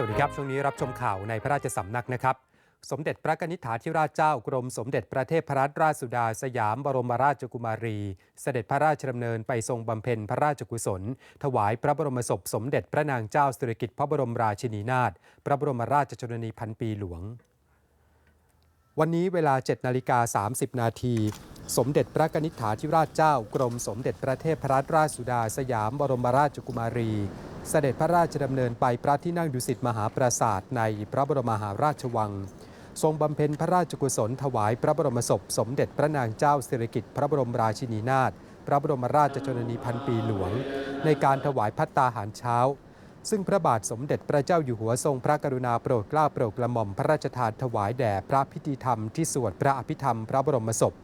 สวัสดีครับ ช่วงนี้รับชมข่าวในพระราชสำนักนะครับ สมเด็จพระกนิษฐาธิราชเจ้ากรมสมเด็จพระเทพรัตนราชสุดาสยามบรมราชกุมารี เสด็จพระราชดำเนินไปทรงบำเพ็ญพระราชกุศล ถวายพระบรมศพสมเด็จพระนางเจ้าสิริกิติ์พระบรมราชินีนาถพระบรมราชชนนีพันปีหลวง วันนี้เวลา 7 นาฬิกา 30 นาที สมเด็จพระกนิษฐาธิราชเจ้ากรมสมเด็จพระเทพรัตนราชสุดาสยามบรมราชกุมารี เสด็จพระราชดำเนินไปพระที่นั่งดุสิตมหาปราสาทในพระบรมมหาราชวัง ทรงบำเพ็ญพระราชกุศลถวายพระบรมศพ สมเด็จพระนางเจ้าสิริกิติ์พระบรมราชินีนาถพระบรมราชชนนีพันปีหลวง ในการถวายพัตตาหารเช้า ซึ่งพระบาทสมเด็จพระเจ้าอยู่หัวทรงพระกรุณาโปรดเกล้าโปรดกระหม่อมพระราชทานถวายแด่พระพิธีธรรมที่สวดพระอภิธรรมพระบรมศพ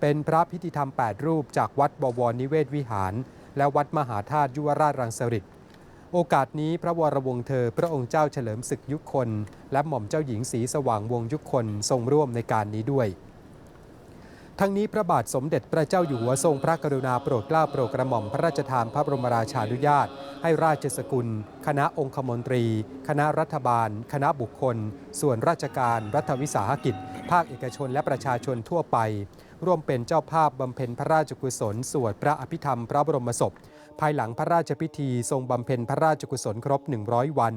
เป็นพระพิธีธรรม 8 รูปจากวัดบวรนิเวศวิหาร และวัดมหาธาตุยุวราชรังสฤษโอกาสนี้พระวรวงศ์เธอ พระองค์เจ้าเฉลิมศึกยุคคนและหม่อมเจ้าหญิงศรีสว่างวงยุคคนทรงร่วมในการนี้ด้วย ทั้งนี้พระบาทสมเด็จพระเจ้าอยู่หัวทรงพระกรุณาโปรดเกล้าโปรดกระหม่อมพระราชทานพระบรมราชานุญาต ให้ราชสกุล คณะองคมนตรี คณะรัฐบาล คณะบุคคล ส่วนราชการ รัฐวิสาหกิจ ภาคเอกชนและประชาชนทั่วไป ร่วมเป็นเจ้าภาพบำเพ็ญพระราชกุศล สวดพระอภิธรรมพระบรมศพ ภายหลังพระราชพิธีทรงบำเพ็ญพระราชกุศลครบ 100 วัน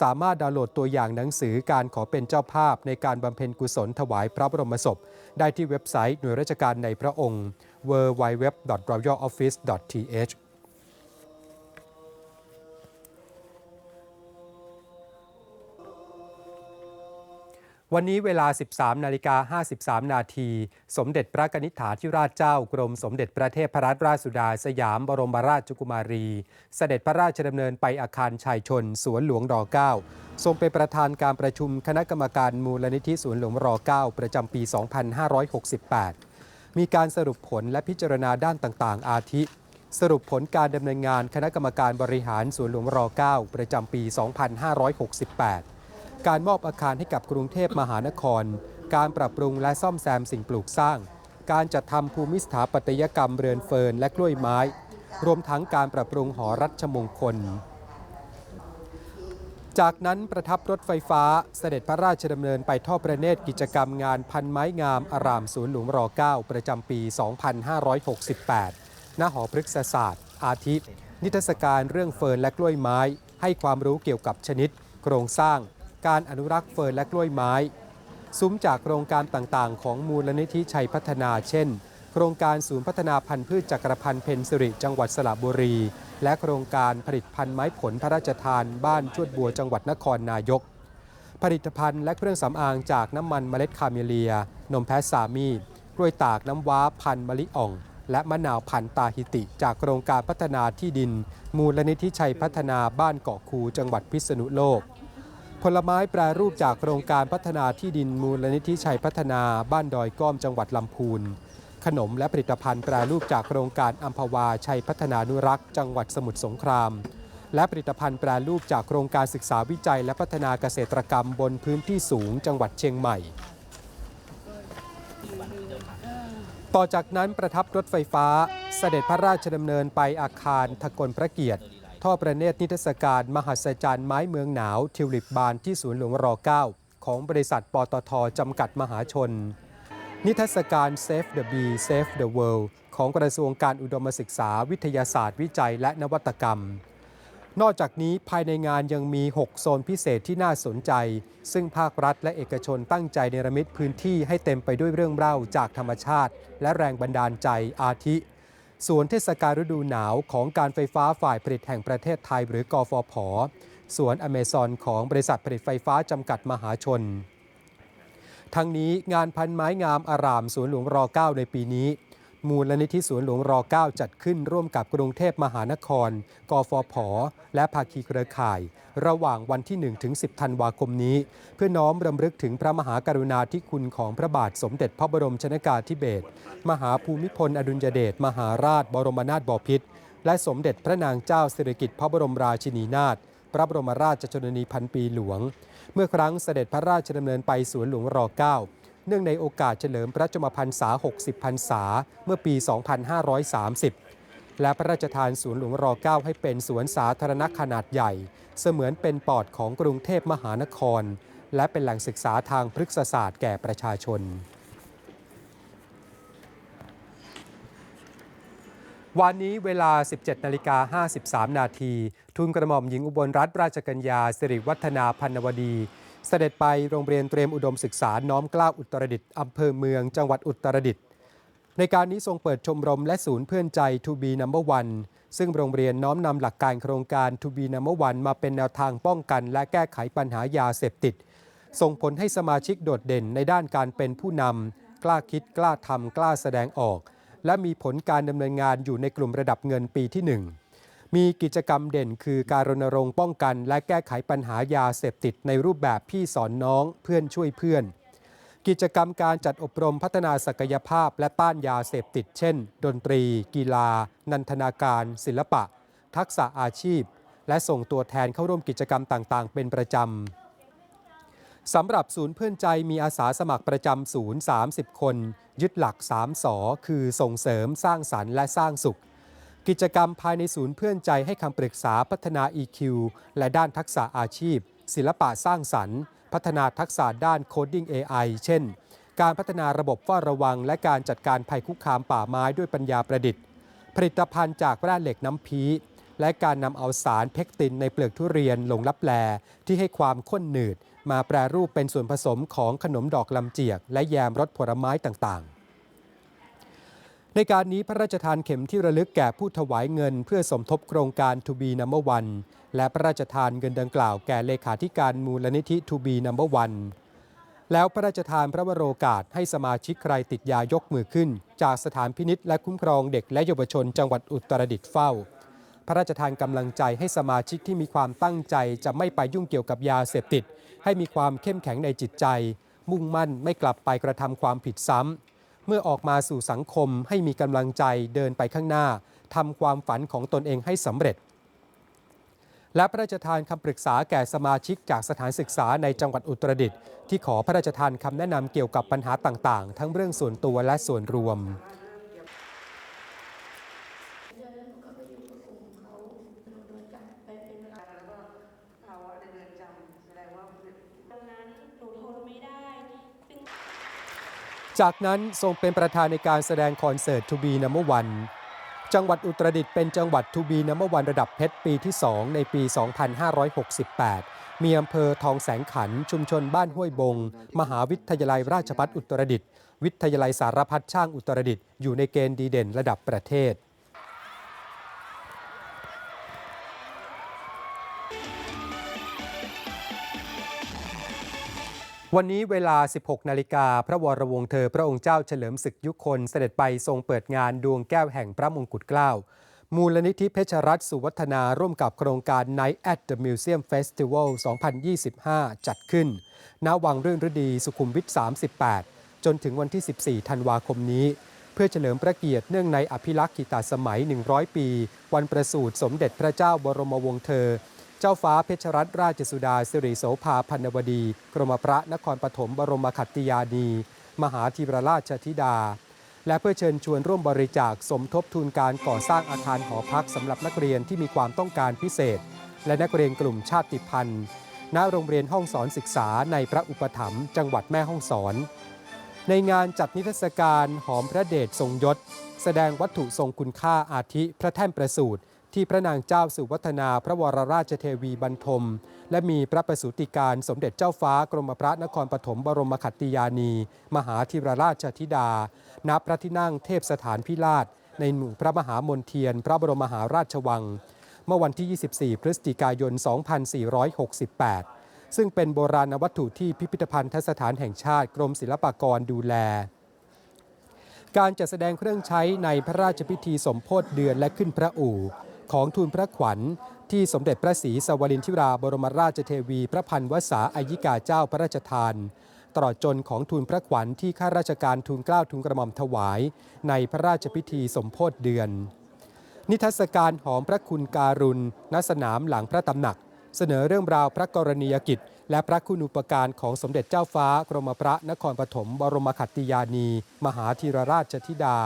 สามารถดาวน์โหลดตัวอย่างหนังสือการขอเป็นเจ้าภาพในการบำเพ็ญกุศลถวายพระบรมศพ ได้ที่เว็บไซต์หน่วยราชการในพระองค์ www.royaloffice.th วันนี้เวลา 13 นาฬิกา 53 นาที สมเด็จพระกนิษฐาธิราชเจ้ากรมสมเด็จพระเทพรัตนราชสุดาสยามบรมราชกุมารี เสด็จพระราชดำเนินไปอาคารชายชน สวนหลวงร9ทรงเป็นประธานการประชุมคณะกรรมการมูลนิธิสวนหลวงร9ประจำปี 2568 มีการสรุปผลและพิจารณาด้านต่างๆ อาทิ สรุปผลการดำเนินงานคณะกรรมการบริหารสวนหลวงร9ประจำปี 2568 การมอบอาคารให้กับกรุงเทพมหานคร การปรับปรุงและซ่อมแซมสิ่งปลูกสร้าง การจัดทำภูมิสถาปัตยกรรมเรือนเฟิร์นและกล้วยไม้ รวมทั้งการปรับปรุงหอรัชมงคล จากนั้นประทับรถไฟฟ้าเสด็จพระราชดำเนินไปทอดประเนตรกิจกรรมงานพันไม้งามอารามศูนย์หลวงร9ประจำปี 2568 ณ หอพฤกษศาสตร์ อาทินิทรรศการเรื่องเฟิร์นและกล้วยไม้ ให้ความรู้เกี่ยวกับชนิด โครงสร้าง การอนุรักษ์เฟิร์นและกล้วยไม้ ซุ้มจากโครงการต่างๆ ของมูลนิธิชัยพัฒนา เช่น โครงการศูนย์พัฒนาพันธุ์พืชจักรพันธ์เพนสิริจังหวัดสระบุรี และโครงการผลิตพันธุ์ไม้ผลพระราชทาน บ้านชวดบัวจังหวัดนครนายก ผลิตภัณฑ์และเครื่องสำอางจากน้ำมันเมล็ดคาเมเลีย นมแพะสามีกล้วยตากน้ำว้าพันธุ์มะลิอ่องและมะนาวพันธุ์ตาฮิติ จากโครงการพัฒนาที่ดิน มูลนิธิชัยพัฒนาบ้านเกาะคูจังหวัดพิษณุโลก ผลไม้แปรรูปจากโครงการพัฒนาที่ดินมูลนิธิชัยพัฒนาบ้านดอยก้อมจังหวัดลำพูน ขนมและผลิตภัณฑ์แปรรูปจากโครงการอัมพวาชัยพัฒนานุรักษ์ จังหวัดสมุทรสงคราม และผลิตภัณฑ์แปรรูปจากโครงการศึกษาวิจัย และพัฒนาเกษตรกรรมบนพื้นที่สูง จังหวัดเชียงใหม่ ต่อจากนั้นประทับรถไฟฟ้าเสด็จพระราชดำเนินไปอาคารทกลพระเกียรติ ท่อประเนตรนิทรรศการมหัศจรรย์ไม้เมืองหนาว ทิวลิปบานที่ศูนย์หลวงร9ของบริษัทปตทจำกัดมหาชน นิทรรศการ Save the Bee Save the World ของกระทรวงการอุดมศึกษาวิทยาศาสตร์วิจัยและนวัตกรรม นอกจากนี้ภายในงานยังมี 6 โซนพิเศษที่น่าสนใจ ซึ่งภาครัฐและเอกชนตั้งใจเนรมิตพื้นที่ให้เต็มไปด้วยเรื่องเล่าจากธรรมชาติ และแรงบันดาลใจอาทิ สวนเทศกาลฤดูหนาวของการไฟฟ้าฝ่ายผลิตแห่งประเทศไทยหรือกฟผสวนอเมซอนของบริษัทผลิตไฟฟ้าจำกัดมหาชน ทั้งนี้งานพันไม้งามอารามสวนหลวงร 9 ในปีนี้ มูลนิธิสวนหลวงร 9 จัดขึ้นร่วมกับกรุงเทพมหานคร กฟผ และภาคีเครือข่าย ระหว่างวันที่ 1 ถึง 10 ธันวาคมนี้ เพื่อน้อมรำลึกถึงพระมหากรุณาธิคุณของพระบาทสมเด็จพระบรมชนากาธิเบศรมหาภูมิพลอดุลยเดชมหาราช บรมนาถบพิตรและสมเด็จพระนางเจ้าสิริกิติ์พระบรมราชินีนาถพระบรมราชชนนีพันปีหลวง เมื่อครั้งเสด็จพระราชดำเนินไปสวนหลวงร 9 เนื่องในโอกาสเฉลิมพระชมพรรษา 60 พรรษา เมื่อปี 2530 และพระราชทานสวนหลวงร9ให้เป็นสวนสาธารณะขนาดใหญ่ เสมือนเป็นปอดของกรุงเทพมหานคร และเป็นแหล่งศึกษาทางพฤกษศาสตร์แก่ประชาชนวันนี้เวลา 17 นาฬิกา 53 นาที ทุนกระหม่อมหญิงอุบลรัตนราชกัญญาสิริวัฒนาพันวดี เสด็จไปโรงเรียนเตรียมอุดมศึกษาน้อมเกล้าอุตรดิตถ์อำเภอเมืองจังหวัดอุตรดิตถ์ในการนี้ทรงเปิดชมรมและศูนย์เพื่อนใจ To be number one ซึ่งโรงเรียนน้อมนำหลักการโครงการ To be number one มาเป็นแนวทางป้องกันและแก้ไขปัญหายาเสพติด ส่งผลให้สมาชิกโดดเด่นในด้านการเป็นผู้นำกล้าคิดกล้าทำกล้าแสดงออก และมีผลการดำเนินงานอยู่ในกลุ่มระดับเงินปีที่ 1 มีกิจกรรมเด่นคือการรณรงค์ป้องกัน และแก้ไขปัญหายาเสพติดในรูปแบบพี่สอนน้องเพื่อนช่วยเพื่อน กิจกรรมการจัดอบรมพัฒนาศักยภาพและต้านยาเสพติด เช่น ดนตรี กีฬา นันทนาการ ศิลปะ ทักษะอาชีพ และส่งตัวแทนเข้าร่วมกิจกรรมต่าง ๆ เป็นประจำสำหรับศูนย์เพื่อนใจมีอาสาสมัครประจำศูนย์ 30 คน ยึดหลัก 3สอคือส่งเสริมสร้างสรรค์และสร้างสุข กิจกรรมภายในศูนย์เพื่อนใจให้คำปรึกษาพัฒนา EQ และด้านทักษะอาชีพ ศิลปะสร้างสรรค์ พัฒนาทักษะด้านโคดดิ้ง AI เช่น การพัฒนาระบบเฝ้าระวัง และการจัดการภัยคุกคามป่าไม้ด้วยปัญญาประดิษฐ์ ผลิตภัณฑ์จากแร่เหล็กน้ำพีและการนำเอาสารเพกตินในเปลือกทุเรียนลงลับแลที่ให้ความข้นหนืด มาแปรรูปเป็นส่วนผสมของขนมดอกลำเจียก และแยมรสผลไม้ต่างๆ ในการนี้พระราชทานเข็มที่ระลึกแก่ผู้ถวายเงิน เพื่อสมทบโครงการ To be number one และพระราชทานเงินดังกล่าวแก่เลขาธิการมูลนิธิ To be number one แล้วพระราชทานพระวโรกาสให้สมาชิกใครติดยายกมือขึ้น จากสถานพินิษและคุ้มครองเด็กและเยาวชนจังหวัดอุตรดิตถ์เฝ้า พระราชทานกำลังใจให้สมาชิกที่มีความตั้งใจจะไม่ไปยุ่งเกี่ยวกับยาเสพติด ให้มีความเข้มแข็งในจิตใจ มุ่งมั่นไม่กลับไปกระทำความผิดซ้ำ เมื่อออกมาสู่สังคมให้มีกำลังใจเดินไปข้างหน้าทำความฝันของตนเองให้สำเร็จ และพระราชทานคำปรึกษาแก่สมาชิกจากสถานศึกษาในจังหวัดอุตรดิตถ์ที่ขอพระราชทานคำแนะนำเกี่ยวกับปัญหาต่างๆ ทั้งเรื่องส่วนตัวและส่วนรวม ภาวะในเรือนจำแสดงว่า ดังนั้นหนูทนไม่ได้จึง จากนั้นทรงเป็นประธานในการแสดงคอนเสิร์ตทูบีนัมเบอร์วันจังหวัดอุตรดิตถ์เป็นจังหวัดทูบีนัมเบอร์วันระดับเพชรปีที่ 2 ในปี 2568 มีอำเภอทองแสงขัน ชุมชนบ้านห้วยบง มหาวิทยาลัยราชภัฏอุตรดิตถ์วิทยาลัยสารพัดช่างอุตรดิตถ์อยู่ในเกณฑ์ดีเด่นระดับประเทศ วันนี้เวลา 16 นาฬิกา พระวรวงศ์เธอ พระองค์เจ้าเฉลิมศึกยุคนเสด็จไปทรงเปิดงานดวงแก้วแห่งพระมงกุฎเกล้า มูลนิธิเพชรรัตน์สุวัฒนาร่วมกับโครงการ Night at the Museum Festival 2025 จัดขึ้น ณ วังเรื่องฤดีสุขุมวิท 38 จนถึงวันที่ 14 ธันวาคมนี้ เพื่อเฉลิมพระเกียรติเนื่องในอภิลักษ์กิตาสมัย 100 ปี วันประสูติสมเด็จพระเจ้าบรมวงศ์เธอ เจ้าฟ้าเพชรรัตนราชสุดาสิริโสภาพันวดี กรมพระนครปฐมบรมขัตติยานี มหาธีรราชธิดา และเพื่อเชิญชวนร่วมบริจาคสมทบทุนการก่อสร้างอาคารหอพักสำหรับนักเรียนที่มีความต้องการพิเศษ และนักเรียนกลุ่มชาติพันธุ์ ณโรงเรียนห้องสอนศึกษาในพระอุปถัมภ์จังหวัดแม่ฮ่องสอน ในงานจัดนิทรรศการหอมพระเดชทรงยศ แสดงวัตถุทรงคุณค่าอาทิพระแท่นประสูติ ที่พระนางเจ้าสุวัฒนาพระวรราชเทวีบรรทม และมีพระประสูติการสมเด็จเจ้าฟ้ากรมพระนครปฐมบรมขัตติยานี มหาธิรราชธิดา ณพระที่นั่งเทพสถานพิราชในหมู่พระมหามนเทียน พระบรมมหาราชวัง เมื่อวันที่ 24 พฤศจิกายน 2468 ซึ่งเป็นโบราณวัตถุที่พิพิธภัณฑสถานแห่งชาติกรมศิลปากรดูแลการจัดแสดงเครื่องใช้ในพระราชพิธีสมโพธิเดือนและขึ้นพระอู่ ของทูลพระขวัญ ที่สมเด็จพระศรีสวรินทิราบรมราชเทวี พระพันวษาอายิกาเจ้าพระราชทานตลอดจนของทูลพระขวัญที่ข้าราชการทูลเกล้าทูลกระหม่อมถวาย ในพระราชพิธีสมโพธิเดือน นิทรรศการหอมพระคุณการุณณสนามหลังพระตำหนัก เสนอเรื่องราวพระกรณียกิจ และพระคุณูปการของสมเด็จเจ้าฟ้ากรมพระนครปฐมบรมขัตติยานี มหาธีรราชธิดา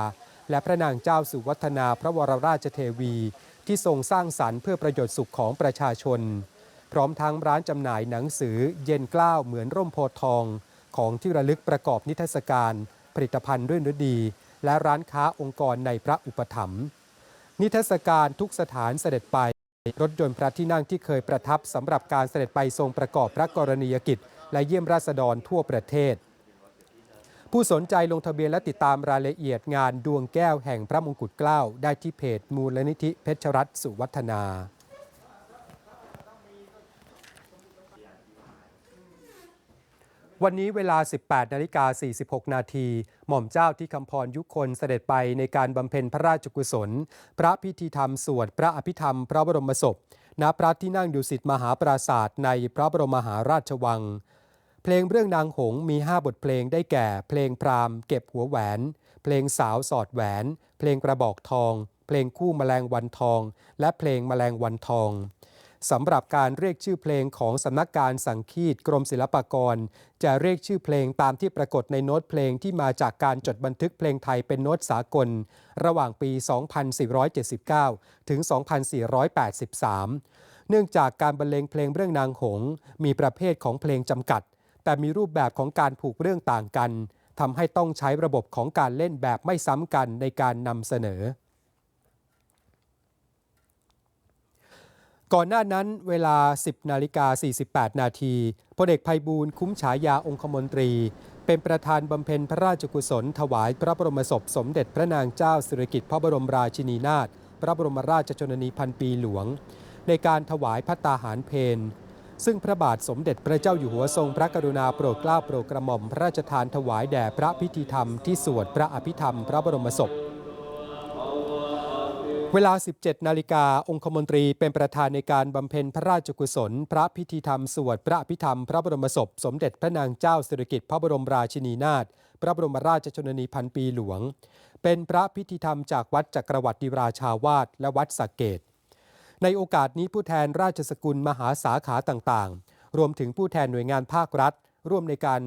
และพระนางเจ้าสุวัฒนาพระวรราชเทวี ที่ทรงสร้างสรรค์เพื่อประโยชน์สุขของประชาชน พร้อมทั้งร้านจำหน่ายหนังสือเย็นกล้าวเหมือนร่มโพทอง ของที่ระลึกประกอบนิทรรศการ ผลิตภัณฑ์รื่นฤดี และร้านค้าองค์กรในพระอุปถัมภ์นิทรรศการทุกสถานเสด็จไป รถยนต์พระที่นั่งที่เคยประทับสำหรับการเสด็จไปทรงประกอบพระกรณียกิจ และเยี่ยมราษฎรทั่วประเทศ ผู้สนใจลงทะเบียนและติดตามรายละเอียดงานดวงแก้วแห่งพระมงกุฎเกล้าได้ที่เพจมูลนิธิเพชรรัตน์สุวัฒนาวันนี้เวลา 18 นาฬิกา 46 นาที หม่อมเจ้าที่คำพรยุคนเสด็จไปในการบำเพ็ญพระราชกุศล พระพิธีธรรมสวดพระอภิธรรมพระบรมศพ ณ พระที่นั่งดุสิตมหาปราศาสตร์ในพระบรมมหาราชวัง เพลงเรื่องนางหงมี 5 บทเพลงได้แก่ เพลงพรามเก็บหัวแหวน เพลงสาวสอดแหวน เพลงกระบอกทอง เพลงคู่แมลงวันทอง และเพลงแมลงวันทองสำหรับการเรียกชื่อเพลงของสำนักการสังคีตกรมศิลปากร จะเรียกชื่อเพลงตามที่ปรากฏในโน้ตเพลงที่มาจากการจดบันทึกเพลงไทยเป็นโน้ตสากล ระหว่างปี 2479 ถึง 2483 เนื่องจากการบรรเลงเพลงเรื่องนางหง มีประเภทของเพลงจำกัด แต่มีรูปแบบของการผูกเรื่องต่างกันทำให้ต้องใช้ระบบของการเล่นแบบไม่ซ้ำกันในการนำเสนอ ก่อนหน้านั้นเวลา 10นาฬิกา48 นาทีพลเอกภัยบูลคุ้มฉายาองคมนตรี เป็นประธานบำเพ็ญพระราชกุศล ถวายพระบรมศพสมเด็จพระนางเจ้าสิริกิติ์พระบรมราชินีนาถพระบรมราชชนนีพันปีหลวง ในการถวายพัตตาหารเพน ซึ่งพระบาทสมเด็จพระเจ้าอยู่หัวทรงพระกรุณาโปรดเกล้าโปรดกระหม่อมพระราชทานถวายแด่พระพิธีธรรมที่สวดพระอภิธรรมพระบรมศพ เวลา 17 นาฬิกาองคมนตรีเป็นประธานในการบำเพ็ญพระราชกุศล พระพิธีธรรมสวดพระอภิธรรมพระบรมศพ สมเด็จพระนางเจ้าสิริกิติ์พระบรมราชินีนาถพระบรมราชชนนีพันปีหลวง เป็นพระพิธีธรรมจากวัดจักรวรรดิราชาวาสและวัดสักเกต ในโอกาสนี้ผู้แทนราชสกุลมหาสาขาต่างๆ รวมถึงผู้แทนหน่วยงานภาครัฐ ร่วมในการ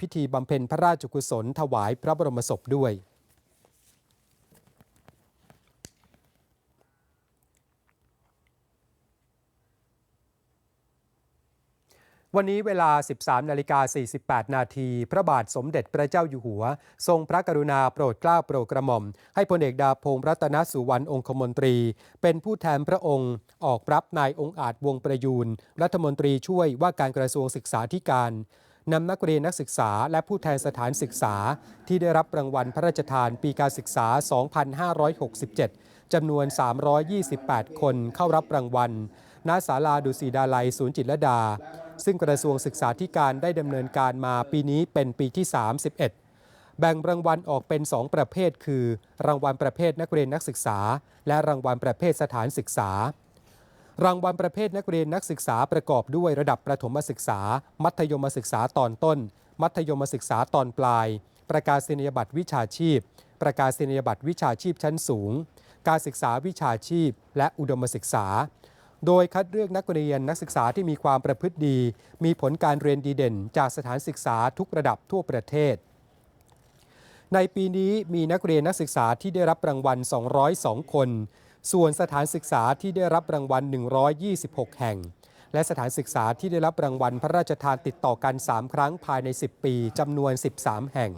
พิธีบำเพ็ญพระราชกุศลถวายพระบรมศพด้วย วันนี้เวลา 13 นาฬิกา 48 นาที พระบาทสมเด็จพระเจ้าอยู่หัว ทรงพระกรุณาโปรดเกล้าโปรดกระหม่อม ให้พลเอกดาพงศ์รัตนสุวรรณองคมนตรี เป็นผู้แทนพระองค์ ออกรับนายองค์อาจวงประยูน รัฐมนตรีช่วยว่าการกระทรวงศึกษาธิการนำนักเรียนนักศึกษาและผู้แทนสถานศึกษา ที่ได้รับรางวัลพระราชทานปีการศึกษา 2567 จำนวน 328 คนเข้ารับรางวัลณศาลาดุสีดาลัยศูนย์จิตรดา ซึ่งกระทรวงศึกษาธิการได้ดำเนินการมาปีนี้เป็นปีที่ 31 แบ่งรางวัลออกเป็น 2 ประเภท คือ รางวัลประเภทนักเรียนนักศึกษา และรางวัลประเภทสถานศึกษา รางวัลประเภทนักเรียนนักศึกษาประกอบด้วยระดับประถมศึกษา มัธยมศึกษาตอนต้น มัธยมศึกษาตอนปลาย ประกาศนียบัตรวิชาชีพ ประกาศนียบัตรวิชาชีพชั้นสูง การศึกษาวิชาชีพ และอุดมศึกษา โดยคัดเลือกนักเรียนนักศึกษาที่มีความประพฤติดี มีผลการเรียนดีเด่น จากสถานศึกษาทุกระดับทั่วประเทศ ในปีนี้มีนักเรียนนักศึกษาที่ได้รับรางวัล 202 คน ส่วนสถานศึกษาที่ได้รับรางวัล 126 แห่ง และสถานศึกษาที่ได้รับรางวัลพระราชทานติดต่อกัน 3 ครั้งภายใน 10 ปีจำนวน 13 แห่ง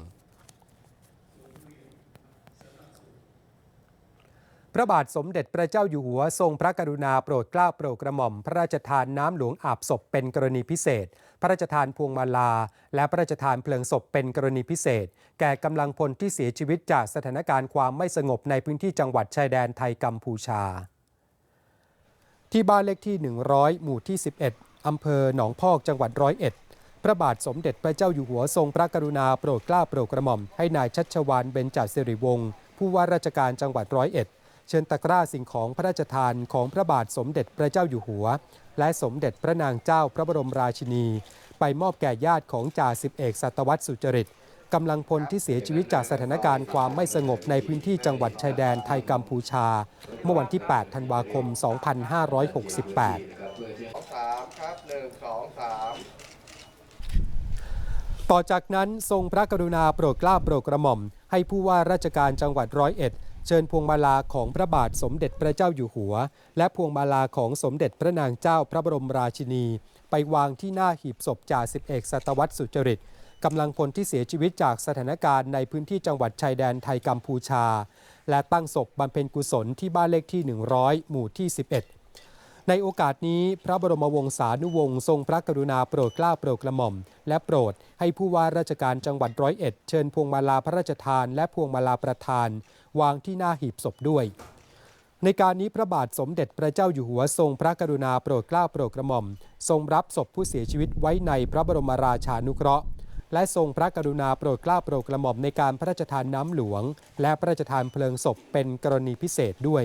พระบาทสมเด็จพระเจ้าอยู่หัวทรงพระกรุณาโปรดเกล้าโปรดกระหม่อม พระราชทานน้ำหลวงอาบศพเป็นกรณีพิเศษ พระราชทานพวงมาลา และพระราชทานเพลิงศพเป็นกรณีพิเศษ แก่กำลังพลที่เสียชีวิตจากสถานการณ์ความไม่สงบในพื้นที่จังหวัดชายแดนไทยกัมพูชา ที่บ้านเลขที่ 100 หมู่ที่ 11 อำเภอหนองพอกจังหวัดร้อยเอ็ดพระบาทสมเด็จพระเจ้าอยู่หัวทรงพระกรุณาโปรดเกล้าโปรดกระหม่อมให้นายชัชวานเบญจสิริวงศ์ผู้ว่าราชการจังหวัดร้อยเอ็ด เชิญตะกร้าสิ่งของพระราชทานของพระบาทสมเด็จพระเจ้าอยู่หัว และสมเด็จพระนางเจ้าพระบรมราชินี ไปมอบแก่ญาติของจ่าสิบเอกสัตวัตสุจริตกำลังพลที่เสียชีวิตจากสถานการณ์ความไม่สงบในพื้นที่จังหวัดชายแดนไทยกัมพูชา เมื่อวันที่ 8 ธันวาคม 2568ต่อจากนั้นทรงพระกรุณาโปรดเกล้าโปรดกระหม่อม ให้ผู้ว่าราชการจังหวัดร้อยเอ็ด เชิญพวงมาลาของพระบาทสมเด็จพระเจ้าอยู่หัว และพวงมาลาของสมเด็จพระนางเจ้าพระบรมราชินี ไปวางที่หน้าหีบศพจ่าสิบเอกสัตวัตสุจริตกำลังพลที่เสียชีวิตจากสถานการณ์ในพื้นที่จังหวัดชายแดนไทยกัมพูชา และตั้งศพบำเพ็ญกุศลที่บ้านเลขที่ 100 หมู่ที่ 11 ในโอกาสนี้พระบรมวงศานุวงศ์ทรงพระกรุณาโปรดเกล้าโปรดกระหม่อม และโปรดให้ผู้ว่าราชการจังหวัดร้อยเอ็ดเชิญพวงมาลาพระราชทาน และพวงมาลาประธาน วางที่หน้าหีบศพด้วย ในการนี้พระบาทสมเด็จพระเจ้าอยู่หัวทรงพระกรุณาโปรดเกล้าโปรดกระหม่อม ทรงรับศพผู้เสียชีวิตไว้ในพระบรมราชานุเคราะห์ และทรงพระกรุณาโปรดเกล้าโปรดกระหม่อมในการพระราชทานน้ำหลวง และพระราชทานเพลิงศพเป็นกรณีพิเศษด้วย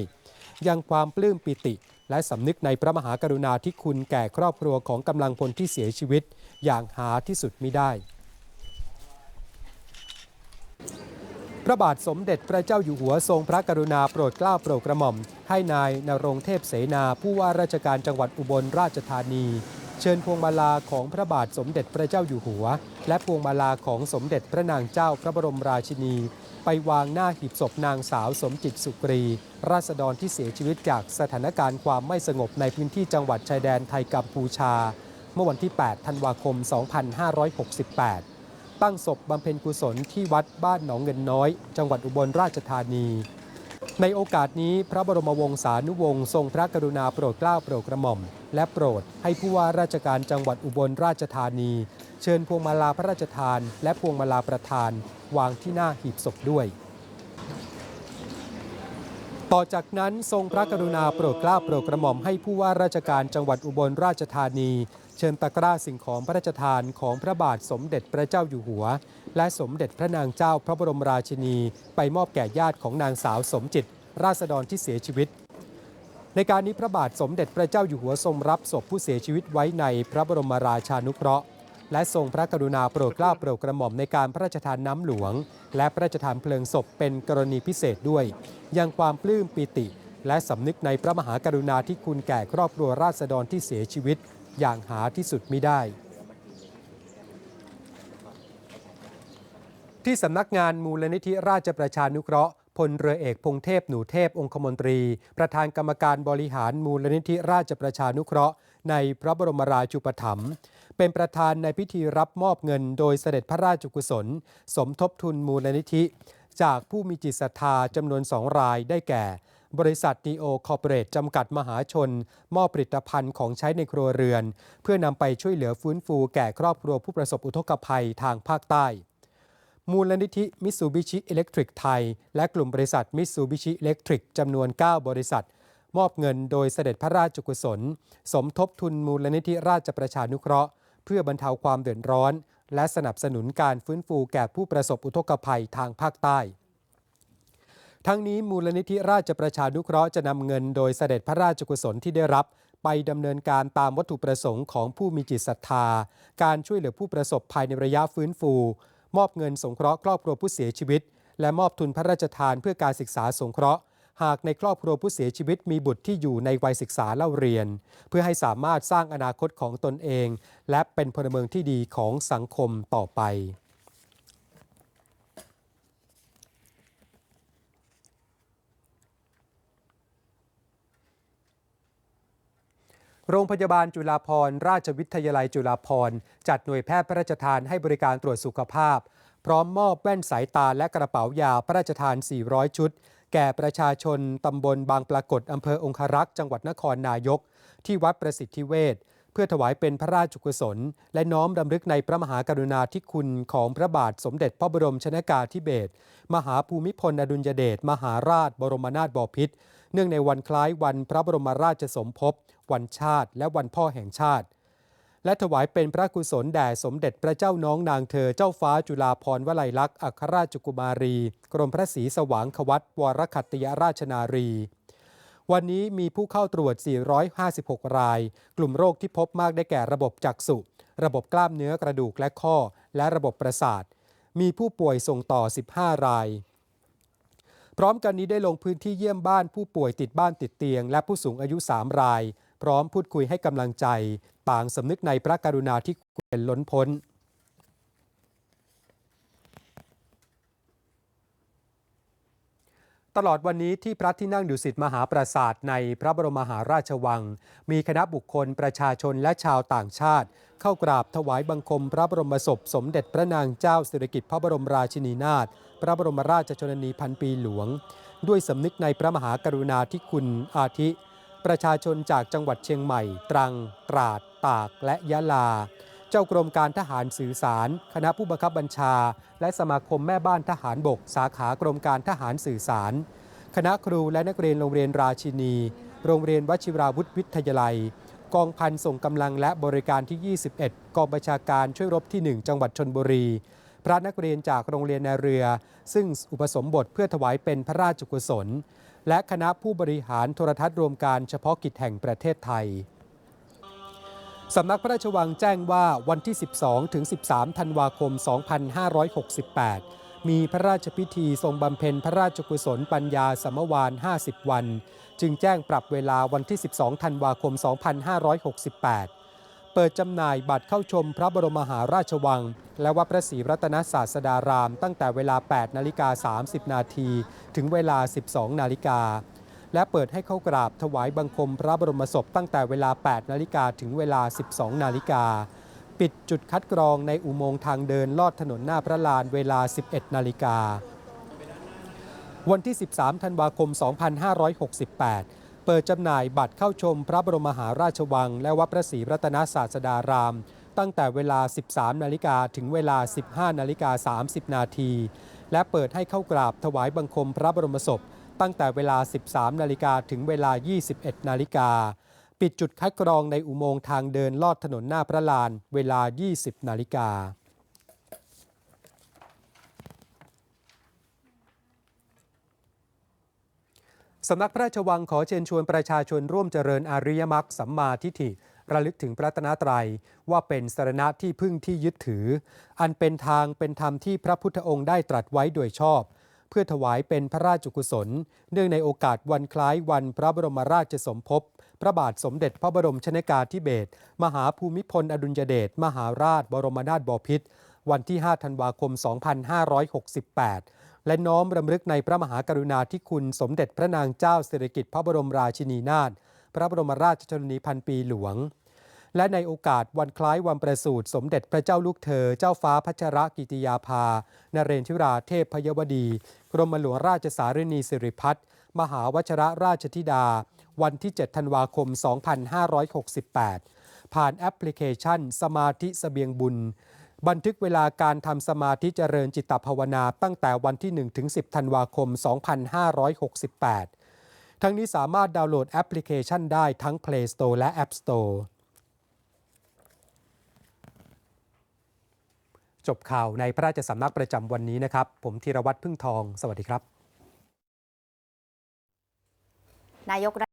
ยังความปลื้มปิติและสำนึกในพระมหากรุณาธิคุณแก่ครอบครัวของกำลังพลที่เสียชีวิต อย่างหาที่สุดมิได้ ระบาทสมเด็จพระเจ้าอยู่หัวทรงพระกรุณาโปรดเกล้าโปรดกระหม่อม ให้นายนรงเทพเสนาผู้ว่าราชการจังหวัดอุบลราชธานี เชิญพวงมาลาของพระบาทสมเด็จพระเจ้าอยู่หัว และพวงมาลาของสมเด็จพระนางเจ้าพระบรมราชินี ไปวางหน้าหีบศพนางสาวสมจิตสุกรี ราษฎรที่เสียชีวิตจากสถานการณ์ความไม่สงบในพื้นที่จังหวัดชายแดนไทยกัมพูชา เมื่อวันที่ 8 ธันวาคม 2568 ตั้งศพบำเพ็ญกุศลที่วัดบ้านหนองเงินน้อย จังหวัดอุบลราชธานี ในโอกาสนี้พระบรมวงศานุวงศ์ทรงพระกรุณาโปรดเกล้าโปรดกระหม่อม และโปรดให้ผู้ว่าราชการจังหวัดอุบลราชธานี เชิญพวงมาลาพระราชทาน และพวงมาลาประธาน วางที่หน้าหีบศพด้วย ต่อจากนั้นทรงพระกรุณาโปรดเกล้าโปรดกระหม่อมให้ผู้ว่าราชการจังหวัดอุบลราชธานี เชิญตะกร้าสิ่งของพระราชทานของพระบาทสมเด็จพระเจ้าอยู่หัว และสมเด็จพระนางเจ้าพระบรมราชินี ไปมอบแก่ญาติของนางสาวสมจิต ราษฎรที่เสียชีวิต ในการนี้พระบาทสมเด็จพระเจ้าอยู่หัวทรงรับศพผู้เสียชีวิตไว้ในพระบรมราชานุเคราะห์ และทรงพระกรุณาโปรดเกล้าโปรดกระหม่อมในการพระราชทานน้ำหลวง และพระราชทานเพลิงศพเป็นกรณีพิเศษด้วย ยังความปลื้มปิติ และสำนึกในพระมหากรุณาธิคุณแก่ครอบครัวราษฎรที่เสียชีวิต อย่างหาที่สุดมิได้ ที่สำนักงานมูลนิธิราชประชานุเคราะห์พลเรือเอกพงเทพหนูเทพองคมนตรี ประธานกรรมการบริหารมูลนิธิราชประชานุเคราะห์ ในพระบรมราชูปถัมภ์ เป็นประธานในพิธีรับมอบเงิน โดยเสด็จพระราชกุศล สมทบทุนมูลนิธิ จากผู้มีจิตศรัทธาจำนวนสองรายได้แก่ บริษัทนีโอคอร์ปอเรทจำกัดมหาชน มอบผลิตภัณฑ์ของใช้ในครัวเรือน เพื่อนำไปช่วยเหลือฟื้นฟูแก่ครอบครัวผู้ประสบอุทกภัยทางภาคใต้มูลนิธิมิ t ซูบิชิอิเล็กทริกไทย และกลุ่มบริษัทมิ t ซูบิชิอิเล็กทริกจำนวน 9 บริษัท มอบเงินโดยเสด็จพระราชกุศล สมทบทุนมูลนิธิราชประชานุเคราะห์ เพื่อบรรเทาความเดือดร้อน และสนับสนุนการฟื้นฟูแก่ผู้ประสบอุทกภัยทางภาคใต้ ทั้งนี้มูลนิธิราชประชานุเคราะห์จะนำเงินโดยเสด็จพระราชกุศลที่ได้รับ ไปดำเนินการตามวัตถุประสงค์ของผู้มีจิตศรัทธา การช่วยเหลือผู้ประสบภัยในระยะฟื้นฟู มอบเงินสงเคราะห์ครอบครัวผู้เสียชีวิต และมอบทุนพระราชทานเพื่อการศึกษาสงเคราะห์ หากในครอบครัวผู้เสียชีวิตมีบุตรที่อยู่ในวัยศึกษาเล่าเรียน เพื่อให้สามารถสร้างอนาคตของตนเอง และเป็นพลเมืองที่ดีของสังคมต่อไปโรงพยาบาลจุฬาภรราชวิทยาลัยจุฬาภรจัดหน่วยแพทย์พระราชทานให้บริการตรวจสุขภาพ พร้อมมอบแว่นสายตาและกระเป๋ายาพระราชทาน 400 ชุด แก่ประชาชนตำบลบางปรากฏอำเภอองคารักษ์จังหวัดนครนายก ที่วัดประสิทธิเวชเพื่อถวายเป็นพระราชกุศล และน้อมรำลึกในพระมหากรุณาธิคุณของพระบาทสมเด็จพระบรมชนากาธิเบศรมหาภูมิพลอดุลยเดชมหาราชบรมนาถบพิตรเนื่องในวันคล้ายวันพระบรมราชสมภพ วันชาติ และวันพ่อแห่งชาติ และถวายเป็นพระกุศลแด่สมเด็จพระเจ้าน้องนางเธอเจ้าฟ้าจุฬาภรวลัยลักษณ์อัครราชกุมารี กรมพระศรีสว่างควัตวรคัตติยราชนารี วันนี้มีผู้เข้าตรวจ 456 ราย กลุ่มโรคที่พบมากได้แก่ระบบจักษุ ระบบกล้ามเนื้อกระดูกและข้อ และระบบประสาท มีผู้ป่วยส่งต่อ 15 รายพร้อมกันนี้ได้ลงพื้นที่เยี่ยมบ้านผู้ป่วยติดบ้านติดเตียง และผู้สูงอายุ 3 ราย พร้อมพูดคุยให้กำลังใจ ต่างสำนึกในพระกรุณาธิคุณล้นพ้นตลอดวันนี้ที่พระที่นั่งดุสิตมหาปราสาทในพระบรมมหาราชวัง มีคณะบุคคลประชาชนและชาวต่างชาติ เข้ากราบถวายบังคมพระบรมศพ สมเด็จพระนางเจ้าสิริกิติ์พระบรมราชินีนาถพระบรมราชชนนีพันปีหลวง ด้วยสำนึกในพระมหากรุณาธิคุณอาทิ ประชาชนจากจังหวัดเชียงใหม่ ตรัง ตราด ตาก และยะลา เจ้ากรมการทหารสื่อสาร คณะผู้บังคับบัญชา และสมาคมแม่บ้านทหารบก สาขากรมการทหารสื่อสาร คณะครูและนักเรียนโรงเรียนราชินี โรงเรียนวชิราวุธวิทยาลัย กองพันส่งกำลังและบริการที่ 21 กองประชาการช่วยรบที่ 1 จังหวัดชนบุรี พระนักเรียนจากโรงเรียนในเรือ ซึ่งอุปสมบทเพื่อถวายเป็นพระราชกุศล และคณะผู้บริหารโทรทัศน์รวมการเฉพาะกิจแห่งประเทศไทยสำนักพระราชวังแจ้งว่าวันที่ 12 ถึง 13 ธันวาคม 2568 มีพระราชพิธีทรงบำเพ็ญพระราชกุศลปัญญาสมวาน 50 วัน จึงแจ้งปรับเวลาวันที่ 12 ธันวาคม 2568 เปิดจำหน่ายบัตรเข้าชมพระบรมมหาราชวัง และวัดพระศรีรัตนศาสดาราม ตั้งแต่เวลา 8 นาฬิกา 30 นาที ถึงเวลา 12 นาฬิกา และเปิดให้เข้ากราบถวายบังคมพระบรมศพตั้งแต่เวลา 8 นาฬิกาถึงเวลา 12 นาฬิกา ปิดจุดคัดกรองในอุโมงค์ทางเดินลอดถนนหน้าพระลานเวลา 11 นาฬิกา วันที่ 13 ธันวาคม 2568 เปิดจำหน่ายบัตรเข้าชมพระบรมมหาราชวัง และวัดพระศรีรัตนศาสดาราม ตั้งแต่เวลา 13 นาฬิกาถึงเวลา 15 นาฬิกา 30 นาที และเปิดให้เข้ากราบถวายบังคมพระบรมศพ ตั้งแต่เวลา 13 นาฬิกาถึงเวลา 21 นาฬิกา ปิดจุดคัดกรองในอุโมงค์ทางเดินลอดถนนหน้าพระลาน เวลา 20 นาฬิกา สำนักพระราชวังขอเชิญชวนประชาชนร่วมเจริญอริยมรรคสัมมาทิฏฐิ ระลึกถึงพระตนตรัย ว่าเป็นสรณะที่พึ่งที่ยึดถือ อันเป็นทางเป็นธรรมที่พระพุทธองค์ได้ตรัสไว้โดยชอบ เพื่อถวายเป็นพระราชกุศล เนื่องในโอกาสวันคล้ายวันพระบรมราชสมภพพระบาทสมเด็จพระบรมชนกาธิเบศรมหาภูมิพลอดุลยเดชมหาราชบรมนาถบพิตรวันที่ 5 ธันวาคม 2568 และน้อมรำลึกในพระมหากรุณาธิคุณสมเด็จพระนางเจ้าสิริกิติ์พระบรมราชินีนาถพระบรมราชชนนีพันปีหลวง และในโอกาสวันคล้ายวันประสูติสมเด็จพระเจ้าลูกเธอ เจ้าฟ้าพัชรกิติยาภา นเรนทิราเทพพยวดี กรมหลวงราชสารินีสิริพัฒน์มหาวชรราชธิดา วันที่ 7 ธันวาคม 2568 ผ่านแอปพลิเคชันสมาธิเสบียงบุญ บันทึกเวลาการทำสมาธิเจริญจิตภาวนาตั้งแต่วันที่ 1 ถึง 10 ธันวาคม 2568 ทั้งนี้สามารถดาวน์โหลดแอปพลิเคชันได้ทั้ง Play Store และ App Store จบข่าวในพระราชสำนักประจำวันนี้นะครับ ผมธีรวัตรพึ่งทอง สวัสดีครับ นายก